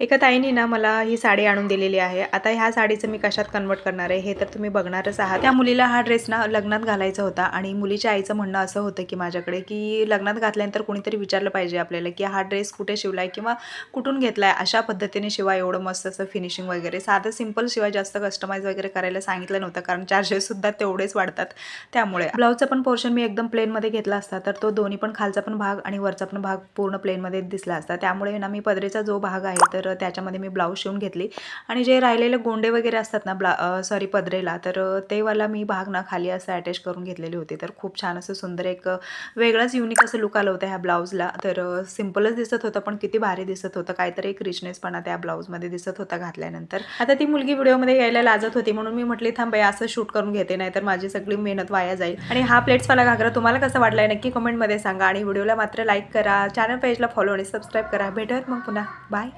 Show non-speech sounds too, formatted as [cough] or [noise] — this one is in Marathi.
एका ताईने ना मला ही साडी आणून दिलेली आहे. आता ह्या साडीचं मी कशात कन्वर्ट करणार आहे हे तर तुम्ही बघणारच आहात. त्या मुलीला हा ड्रेस ना लग्नात घालायचा होता आणि मुलीच्या आईचं म्हणणं असं होतं की माझ्याकडे की लग्नात घातल्यानंतर कोणीतरी विचारलं पाहिजे आपल्याला की हा ड्रेस कुठे शिवलाय किंवा कुठून घेतलाय? अशा पद्धतीने शिवाय एवढं मस्त असं फिनिशिंग वगैरे. साधं सिंपल शिवाय जास्त कस्टमाइज वगैरे करायला सांगितलं नव्हतं कारण [laughs] चार्जेससुद्धा तेवढेच वाढतात त्यामुळे. ब्लाऊजचा पण पोर्शन मी एकदम प्लेनमध्ये घेतला असता तर तो दोन्ही पण खालचा पण भाग आणि वरचा पण भाग पूर्ण प्लेनमध्ये दिसला असता. त्यामुळे ना मी पदरेचा जो भाग आहे तर तर त्याच्यामध्ये मी ब्लाऊज शिवून घेतली. आणि जे राहिलेले गोंडे वगैरे असतात ना ब्ला सॉरी पदरेला तर ते वाला मी भाग ना खाली असं अटॅच करून घेतलेले होते. तर खूप छान असं सुंदर एक वेगळाच युनिक असं लुक आलं होतं ह्या ब्लाऊजला. तर सिम्पलच दिसत होतं पण किती भारी दिसत होतं. काहीतरी एक रिचनेसपणा त्या ब्लाऊजमध्ये दिसत होता घातल्यानंतर. आता ती मुलगी व्हिडिओमध्ये यायला लाजत होती म्हणून मी म्हटली थांब बाई असं शूट करून घेते नाही तर माझी सगळी मेहनत वाया जाईल. आणि हा प्लेट्सवाला घागरा तुम्हाला कसा वाटलाय नक्की कमेंटमध्ये सांगा. आणि व्हिडिओला मात्र लाईक करा चॅनल पेजला फॉलो आणि सबस्क्राईब करा. भेटत मग पुन्हा. बाय